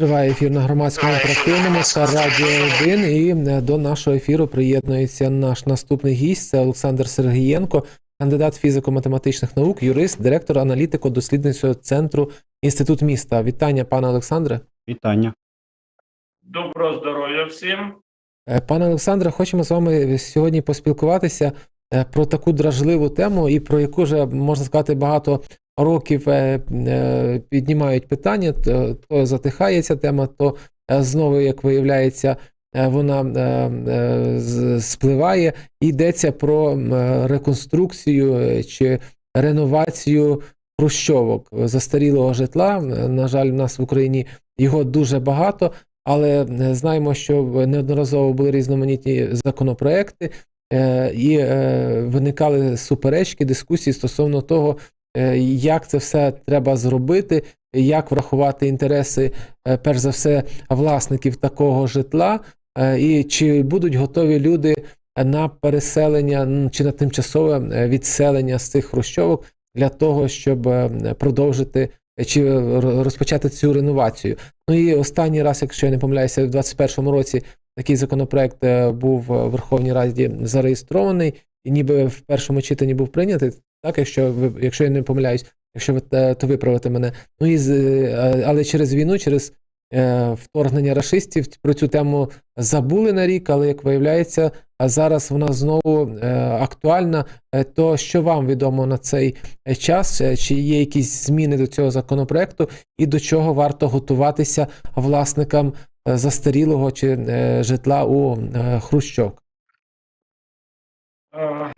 Триває ефір на громадському інтерактивному та Радіо 1. І е, до нашого ефіру приєднується наш наступний гість. Це Олександр Сергієнко, кандидат фізико-математичних наук, юрист, директор аналітико-дослідницького центру Інститут міста. Вітання, пане Олександре. Вітання. Доброго здоров'я всім. Е, Пане Олександре, хочемо з вами сьогодні поспілкуватися е, про таку дражливу тему, і про яку вже можна сказати багато років е, е, піднімають питання. То, то затихає ця тема, то е, знову, як виявляється, вона спливає. Йдеться про реконструкцію чи реновацію хрущовок застарілого житла. На жаль, в нас в Україні його дуже багато. Але знаємо, що неодноразово були різноманітні законопроекти, і виникали суперечки, дискусії стосовно того, як це все треба зробити, як врахувати інтереси, е, перш за все, власників такого житла, е, і чи будуть готові люди на переселення чи на тимчасове е, відселення з цих хрущовок для того, щоб е, продовжити е, чи е, розпочати цю реновацію. Ну і останній раз, якщо я не помиляюся, в 2021 році такий законопроект е, був в Верховній Раді зареєстрований і ніби в першому читанні був прийнятий. Так, якщо ви, якщо я не помиляюсь, якщо ви е, то виправите мене. Ну і е, але через війну, через е, вторгнення рашистів про цю тему забули на рік, але як виявляється, а зараз вона знову актуальна. То що вам відомо на цей час? Чи є якісь зміни до цього законопроекту, і до чого варто готуватися власникам застарілого чи житла у Хрущовк? Е,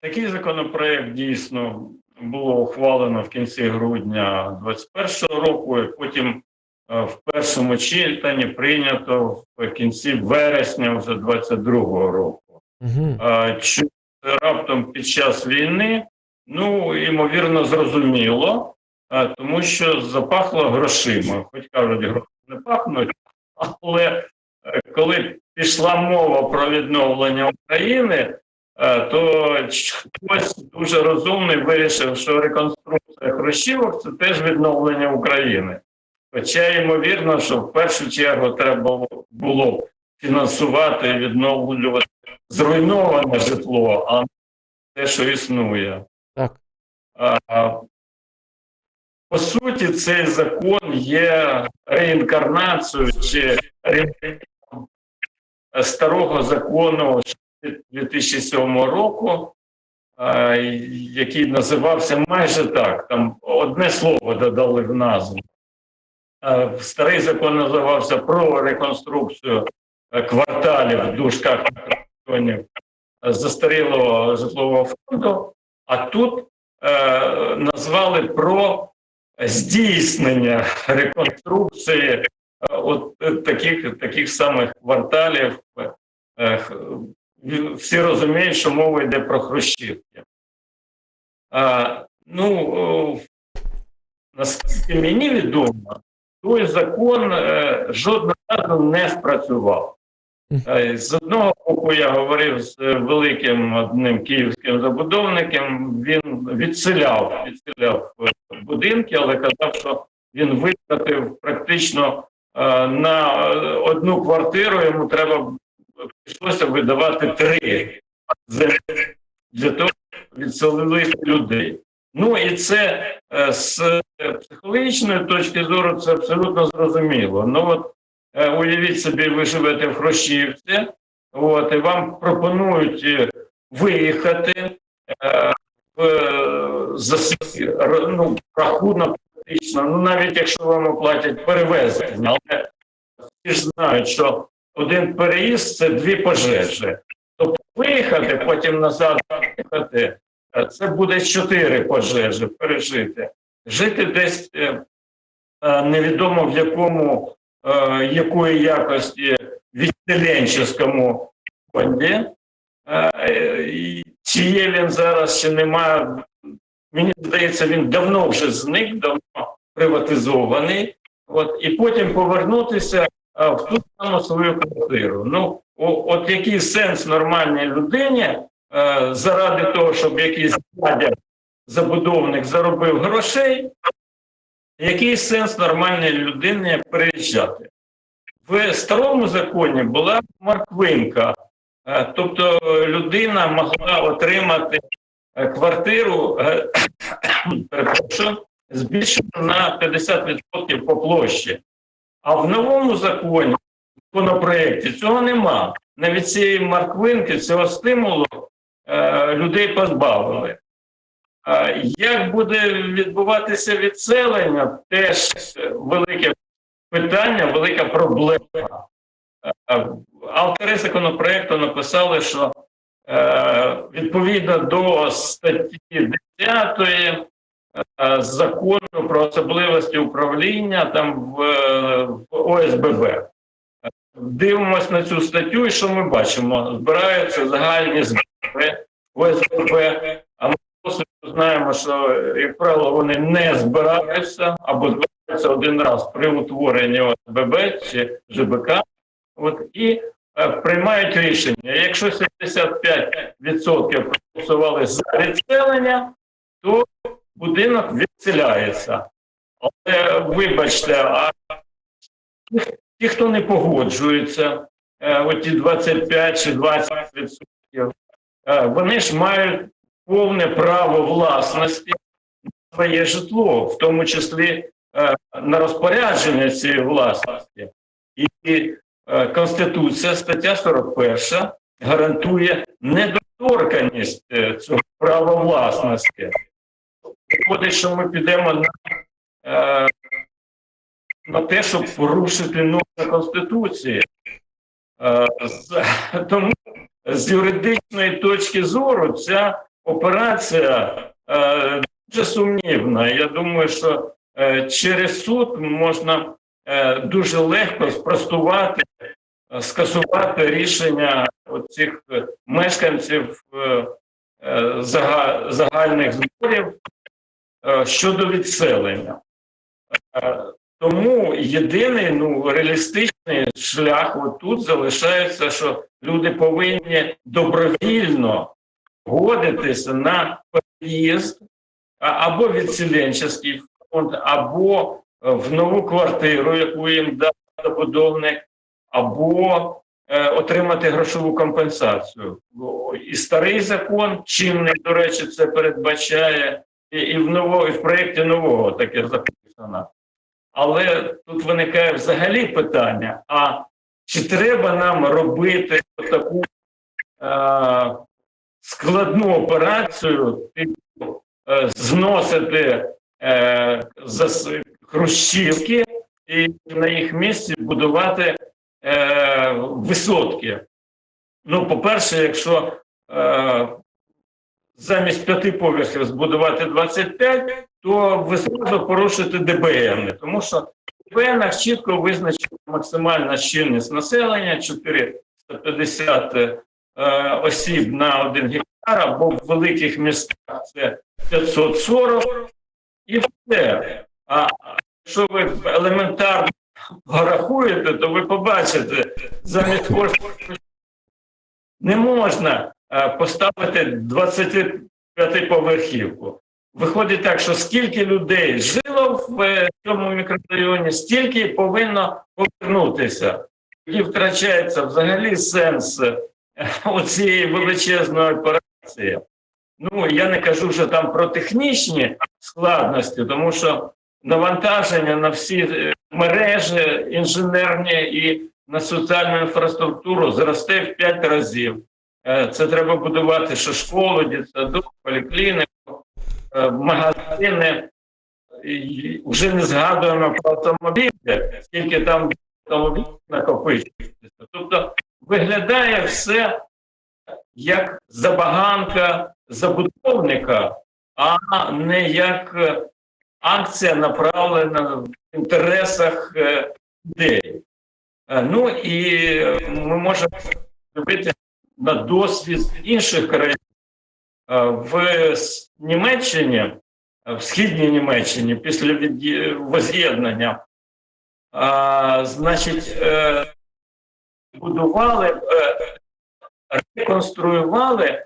Такий законопроект дійсно було ухвалено в кінці грудня 2021 року, і потім е, в першому читанні прийнято в кінці вересня вже 2022 року. Угу. Чи раптом під час війни, ну, ймовірно, зрозуміло, тому що запахло грошима. Хоч кажуть, гроші не пахнуть, але е, коли пішла мова про відновлення України, то хтось дуже розумний вирішив, що реконструкція Хрущівок це теж відновлення України. Хоча, ймовірно, що в першу чергу треба було фінансувати і відновлювати зруйноване житло, а не те, що існує. Так. А, По суті, цей закон є реінкарнацією чи реінкарнацією старого закону 2007 року, який називався майже так. Там одне слово додали в назву. Старий закон називався про реконструкцію е, кварталів в дужках районів застарілого житлового фонду, а тут е, назвали про здійснення реконструкції е, от е, таких, таких самих кварталів. Е, всі розуміють, що мова йде про хрущівки. А, ну, о, наскільки мені відомо, той закон е, жодного разу не спрацював. Е, З одного боку, я говорив з е, великим одним київським забудовником, він відселяв, відселяв е, будинки, але казав, що він витратив практично е, на одну квартиру, йому треба прийшлося видавати три для того, щоб відселити людей. Ну і це е, з психологічної точки зору це абсолютно зрозуміло. Ну от Е, Уявіть собі, ви живете в Хрущівці, от, і вам пропонують е, виїхати в за ну, рахунок практично, ну навіть якщо вам оплатять перевезення, але всі ж знають, що один переїзд це дві пожежі. Тобто виїхати, потім назад виїхати, е, це буде чотири пожежі пережити. Жити десь е, е, невідомо в якому якої якості відселенческому фонді. Є він зараз, чи немає. Мені здається, він давно вже зник, давно приватизований. От, і потім повернутися в ту саму свою квартиру. Ну, от який сенс нормальній людині е, заради того, щоб якийсь забудовник заробив грошей, Який сенс нормальній людині переїжджати? В старому законі була морквинка, Е, тобто людина могла отримати е, квартиру перепрошую, збільшену на 50% по площі. А в новому законі, законопроєкті, цього нема. Навіть цієї морквинки, цього стимулу е, людей позбавили. Е, Як буде відбуватися відселення, теж велике питання, велика проблема. Е, Автори законопроекту написали, що е, відповідно до статті 10 е, закону про особливості управління там в, е, в ОСББ. Дивимось на цю статтю, і що ми бачимо? Збираються загальні збори ОСББ, а ми досить знаємо, що, як правило, вони не збираються або збираються один раз при утворенні ОСББ чи ЖБК. От, і е, приймають рішення. Якщо 75% проголосували за відселення, то будинок відселяється. Але вибачте, а ті, хто не погоджується, е, оті 25 чи 20 відсотків, е, вони ж мають повне право власності на своє житло, в тому числі е, на розпорядження цієї власності. І Конституція, стаття 41, гарантує недоторканність цього права власності. Виходить, що ми підемо на, е, на те, щоб порушити норми Конституції. Е, з- Тому з юридичної точки зору ця операція е, дуже сумнівна. Я думаю, що е, через суд можна е, дуже легко спростувати, е, скасувати рішення цих мешканців е, е, загальних зборів е, щодо відселення. Е, Тому єдиний ну, реалістичний шлях отут залишається, що люди повинні добровільно погодитися на переїзд або відселенческий фонд, або е, в нову квартиру, яку їм дав забудовник, або е, отримати грошову компенсацію. І старий закон, чинний, до речі, це передбачає, і, в ново, і в проєкті нового таке записано. Але тут виникає взагалі питання: а чи треба нам робити таку е, складну операцію, типу е, зносити е, зас- хрущівки і на їх місці будувати е, висотки? Ну, по-перше, якщо е, замість п'яти поверхів збудувати 25, то ви зразу порушите ДБН, тому що в ДБН чітко визначена максимальна щільність населення 450 е, осіб на один гектар, або в великих містах це 540 і все. А якщо ви елементарно порахуєте, то ви побачите, замість коштів не можна поставити 25-поверхівку. Виходить так, що скільки людей жило в е, цьому мікрорайоні, стільки повинно повернутися. І втрачається взагалі сенс е, оцієї величезної операції. Ну, я не кажу вже там про технічні складності, тому що навантаження на всі е, мережі інженерні і на соціальну інфраструктуру зросте в 5 разів. Е, Це треба будувати ще школу, дитсадок, поліклініку, е, магазини. І Вже не згадуємо про автомобілі, скільки там автомобілів накопичується. Тобто виглядає все як забаганка забудовника, а не як е, акція направлена в інтересах людей. Ну і ми можемо дивитися на досвід інших країн. Е, В Німеччині, е, в східній Німеччині, після від'є- воз'єднання, значить, е, будували, е, реконструювали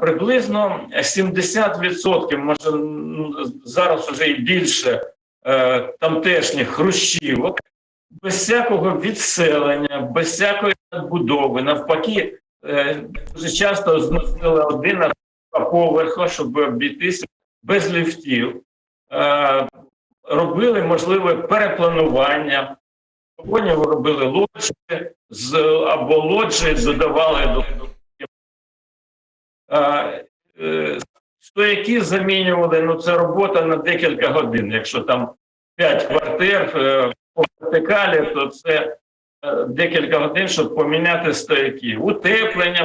приблизно 70%, може зараз вже і більше тамтешніх хрущівок, без всякого відселення, без всякої надбудови. Навпаки, дуже часто зносили один на поверха, щоб обійтися без ліфтів. Е, робили можливе перепланування. Потім робили лоджі з або лоджі додавали до Е, е, стояки замінювали. Ну це робота на декілька годин. Якщо там 5 квартир е, по вертикалі, то це е, декілька годин, щоб поміняти стояки. Утеплення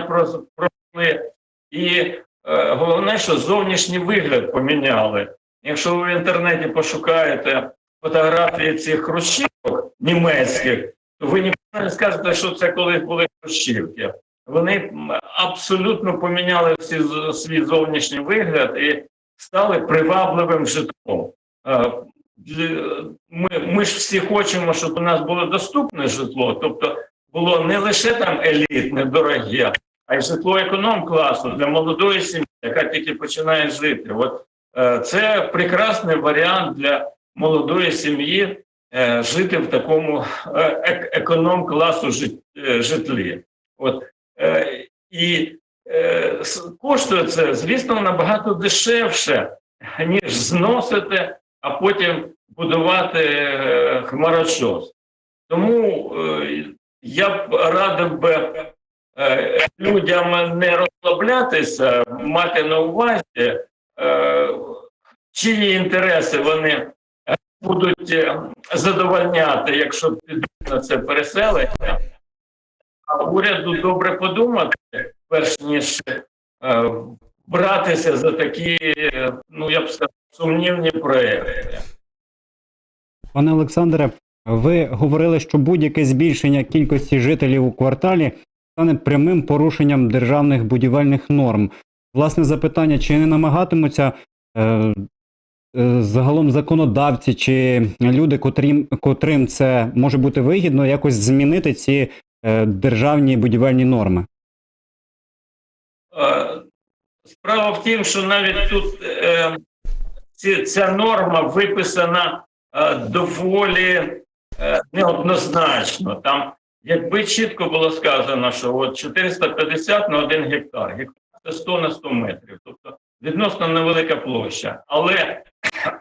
пройшли. І е, головне, що зовнішній вигляд поміняли. Якщо ви в інтернеті пошукаєте фотографії цих хрущівок німецьких, то ви ніколи не скажете, що це колись були хрущівки. Вони абсолютно поміняли всі свій зовнішній вигляд і стали привабливим житлом. Е, Ми, ми ж всі хочемо, щоб у нас було доступне житло, тобто було не лише там елітне, дороге, а й житло економ-класу для молодої сім'ї, яка тільки починає жити. От е, це прекрасний варіант для молодої сім'ї е, жити в такому е, економ-класу жит- е, житлі. От Е, І е, коштує це, звісно, набагато дешевше, ніж зносити, а потім будувати е, хмарочос. Тому е, я б радив би е, людям не розслаблятися, мати на увазі, чиї інтереси вони будуть задовольняти, якщо підуть на це переселення. А уряду добре подумати, перш ніж братися за такі, ну я б сказав, сумнівні проекти. Пане Олександре, ви говорили, що будь-яке збільшення кількості жителів у кварталі стане прямим порушенням державних будівельних норм. Власне запитання, чи не намагатимуться е, е, загалом законодавці чи люди, котрим, котрим це може бути вигідно, якось змінити ці е, державні будівельні норми? Е, Справа в тім, що навіть тут е, ця норма виписана е, доволі е, неоднозначно. Там, якби чітко було сказано, що от 450 на 1 гектар, гектар це 100 на 100 метрів, тобто відносно невелика площа. Але,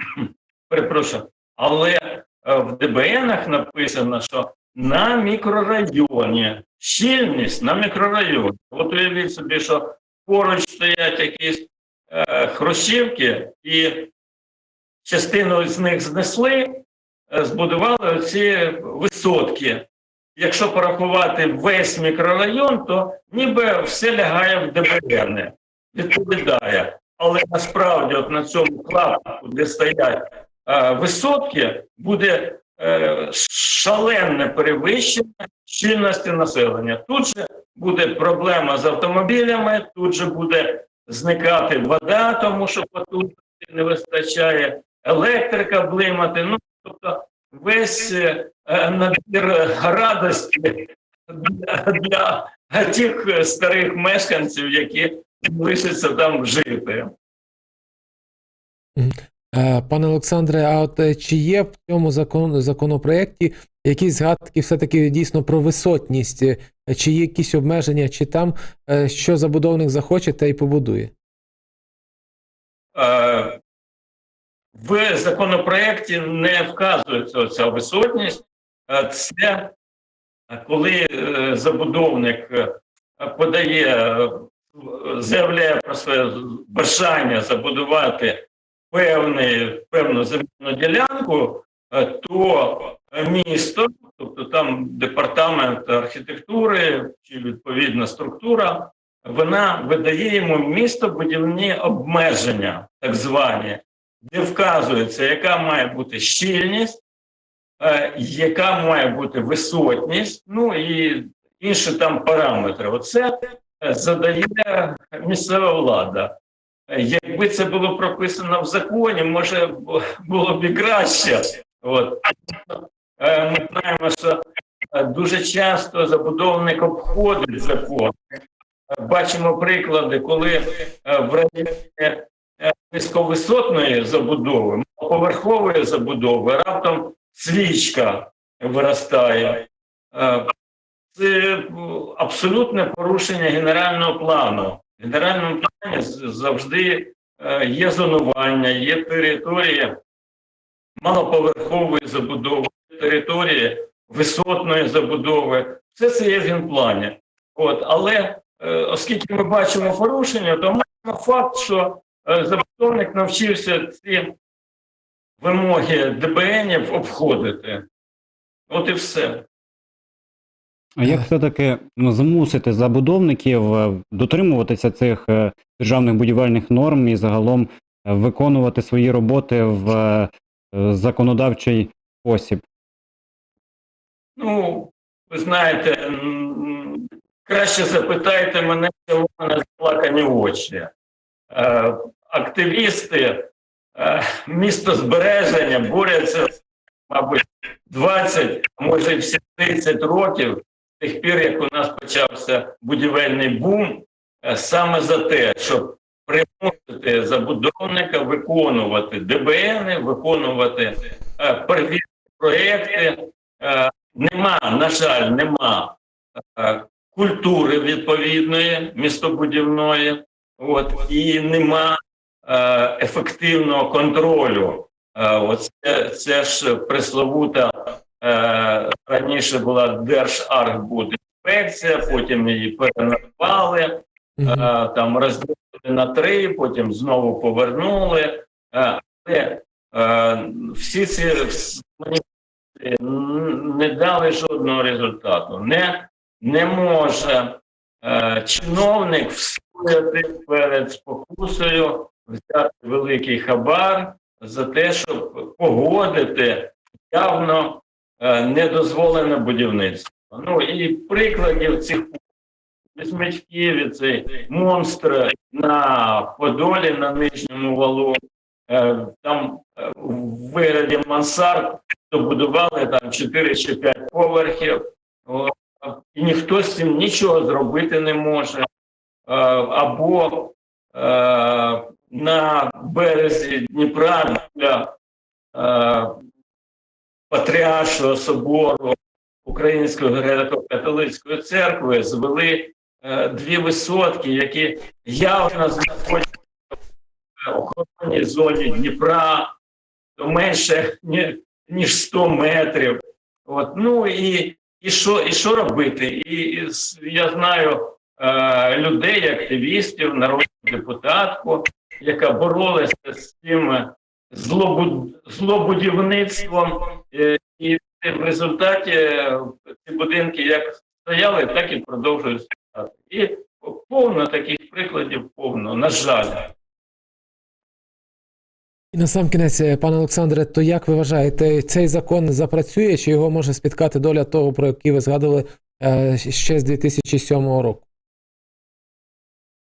перепрошую, але е, в ДБНах написано, що на мікрорайоні, щільність на мікрорайоні. От уявіть собі, що поруч стоять якісь е, хрущівки, і частину з них знесли, е, збудували ці висотки. Якщо порахувати весь мікрорайон, то ніби все лягає в ДБН, відповідає. Але насправді, от на цьому клапку, де стоять е, висотки, буде е, шалене перевищення щільності населення. Тут же буде проблема з автомобілями, тут же буде зникати вода, тому що потужності не вистачає, електрика блимати. Ну, тобто весь е, е, набір радості для, тих старих мешканців, які лишаться там жити. Е, Пане Олександре, а от чи є в цьому закон, законопроекті якісь згадки все-таки дійсно про висотність? Чи є якісь обмеження, чи там що забудовник захоче, те й побудує? Е, В законопроекті не вказується ця висотність. Е, Це е, коли е, забудовник подає, заявляє про своє бажання забудувати певний, певну земельну ділянку, то місто, тобто там департамент архітектури чи відповідна структура, вона видає йому містобудівні обмеження, так звані, де вказується, яка має бути щільність, е, яка має бути висотність, ну і інші там параметри. Оце е, задає місцева влада. Якби це було прописано в законі, може було б і краще. От. Е, Ми знаємо, що дуже часто забудовник обходить закон. Бачимо приклади, коли в районі низьковисотної забудови, малоповерхової забудови раптом свічка виростає. Е, Це е, абсолютне порушення генерального плану. В генеральному плані завжди е, є зонування, є територія малоповерхової забудови, території висотної забудови. Все це є в генплані. От, але е, оскільки ми бачимо порушення, то маємо факт, що е, забудовник навчився ці вимоги ДБНів обходити. От і все. А як все-таки ну, змусити забудовників е, дотримуватися цих е, державних будівельних норм і загалом е, виконувати свої роботи в е, законодавчий спосіб? Ну, ви знаєте, краще запитайте мене, що в мене заплакані очі. Е, активісти е, містозбереження борються, мабуть, 20, а може всі 30 років тих пір, як у нас почався будівельний бум, е, саме за те, щоб примусити забудовника виконувати ДБН, виконувати первісні проекти. Е, Нема, на жаль, нема культури відповідної містобудівної, от, і нема е, ефективного контролю. Е, от це, ж пресловута е, раніше була Держархбудінспекція, потім її переназвали, е, там розділили на три, потім знову повернули. Е, Але е, всі ці не дали жодного результату. Не, не може е, чиновник встояти перед спокусою, взяти великий хабар за те, щоб погодити явно е, недозволене будівництво. Ну і прикладів цих візьміть в Києві цей монстр на Подолі на нижньому валу. Е, Там е, в вигляді мансард добудували там 4 чи 5 поверхів, і ніхто з цим нічого зробити не може. Е, Або е, на березі Дніпра для е, Патріаршого собору Української греко-католицької церкви звели дві висотки, які явно знаходяться в охоронній зоні Дніпра, то менше ніж 100 метрів. От, ну і, і, що, і що робити? І, і я знаю е, людей, активістів, народну депутатку, яка боролася з цим злобу, злобудівництвом, е, і в результаті е, ці будинки як стояли, так і продовжують стояти. І повно таких прикладів, повно, на жаль. І на сам кінець, пане Олександре, то як ви вважаєте, цей закон запрацює, чи його може спіткати доля того, про який ви згадували ще з 2007 року?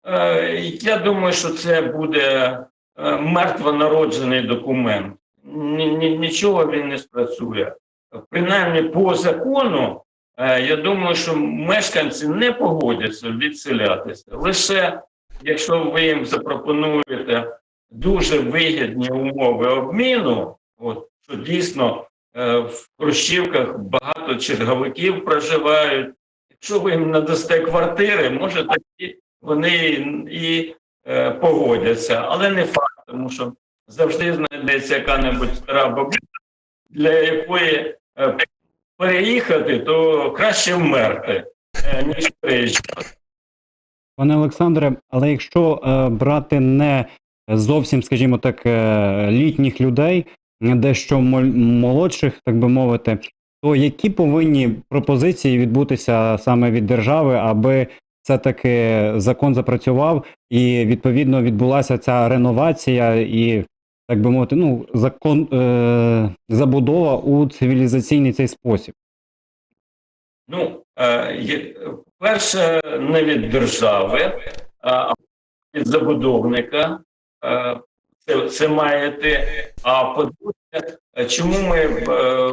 Е, Я думаю, що це буде е, мертвонароджений документ. Ні- ні- Нічого він не спрацює. Принаймні по закону, е, я думаю, що мешканці не погодяться відселятися. Лише якщо ви їм запропонуєте дуже вигідні умови обміну, от, що дійсно в Хрущівках багато черговиків проживають. Якщо ви їм надасте квартири, може тоді вони і е, погодяться, але не факт, тому що завжди знайдеться яка-небудь стара бабуся, для якої е, переїхати, то краще вмерти, е, ніж переїжджати. Пане Олександре, але якщо е, брати не зовсім, скажімо так, е, літніх людей, дещо молодших, так би мовити, то які повинні пропозиції відбутися саме від держави, аби все-таки закон запрацював і відповідно відбулася ця реновація і, так би мовити, ну, закон е, забудова у цивілізаційний цей спосіб? Ну, е, перше, не від держави, а від забудовника. Е, Це, це має йти. А по-друге, чому ми е,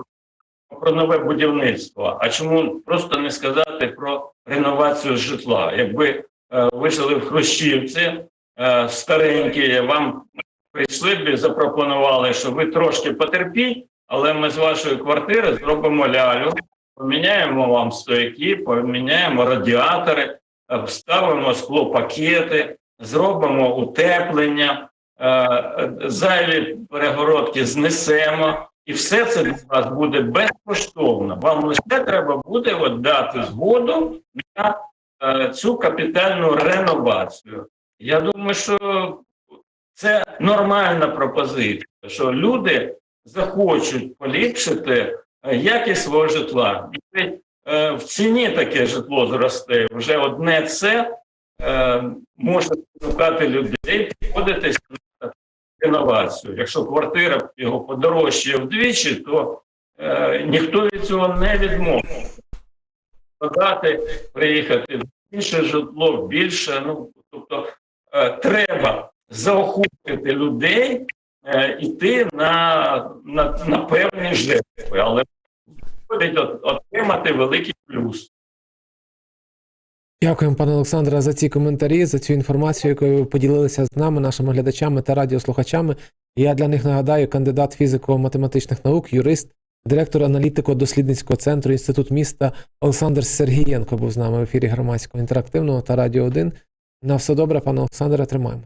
про нове будівництво? А чому просто не сказати про реновацію житла? Якби е, ви жили в Хрущівці, е, старенькі, вам прийшли б і запропонували, що ви трошки потерпіть, але ми з вашої квартири зробимо лялю, поміняємо вам стояки, поміняємо радіатори, вставимо склопакети, зробимо утеплення, е, зайві перегородки знесемо, і все це для вас буде безкоштовно. Вам лише треба буде от дати згоду на е, цю капітальну реновацію. Я думаю, що це нормальна пропозиція, що люди захочуть поліпшити е, якість свого житла. І е, в ціні таке житло зросте. Вже одне це е, може спонукати людей підходитись на реновацію. Якщо квартира його подорожчає вдвічі, то е, ніхто від цього не відмовить. Подати, приїхати в інше житло, більше. Ну, тобто е, треба заохотити людей е, йти на, на, на певні жертви, але отримати великий плюс. Дякуємо, пане Олександре, за ці коментарі, за цю інформацію, якою ви поділилися з нами, нашими глядачами та радіослухачами. Я для них нагадаю, кандидат фізико-математичних наук, юрист, директор аналітико-дослідницького центру Інститут міста Олександр Сергієнко був з нами в ефірі громадського інтерактивного та радіо 1. На все добре, пане Олександре, тримаємо.